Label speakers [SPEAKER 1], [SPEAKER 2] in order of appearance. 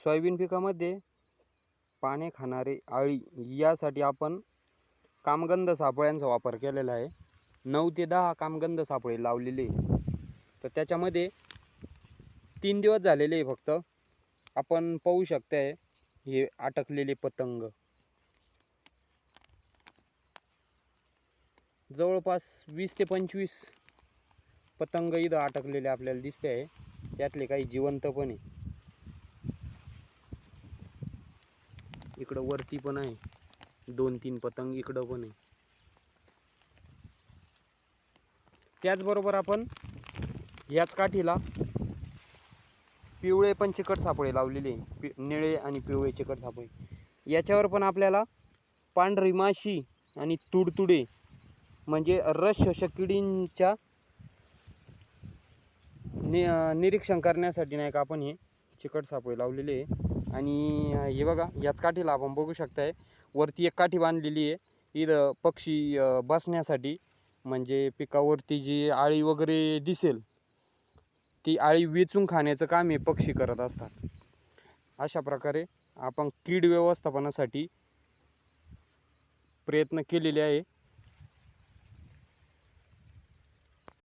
[SPEAKER 1] Soybean पिकामध्ये पाने खाणारे आळी यासाठी आपण कामगंध सापळ्यांचा वापर केलेला आहे. नऊ ते दहा कामगंध सापळे लावलेले आहे. तर त्याच्यामध्ये तीन दिवस झालेले आहे फक्त. आपण पाहू शकताय हे अटकलेले पतंग. जवळपास वीस ते पंचवीस पतंग इथं अटकलेले आपल्याला दिसते आहे त्यातले काही जिवंत पण आहे इकडं वरती पण आहे. दोन तीन पतंग इकडं पण आहे. त्याचबरोबर आपण याच काठीला पिवळे पण चिकट सापळे लावलेले पि निळे आणि पिवळे चिकट सापळे. याच्यावर पण आपल्याला पांढरी माशी आणि तुडतुडे म्हणजे रस शोषक किडींच्या नि निरीक्षण करण्यासाठी नाही का आपण हे चिकट सापळे लावलेले आहे. आणि हे बघा याच काठीला आपण बघू शकताय वरती एक काठी बांधलेली आहे. इथं पक्षी बसण्यासाठी म्हणजे पिकावरती जी आळी वगैरे दिसेल ती आळी वेचून खाण्याचं काम हे पक्षी करत असतात. अशा प्रकारे आपण कीड व्यवस्थापनासाठी प्रयत्न केलेले आहे.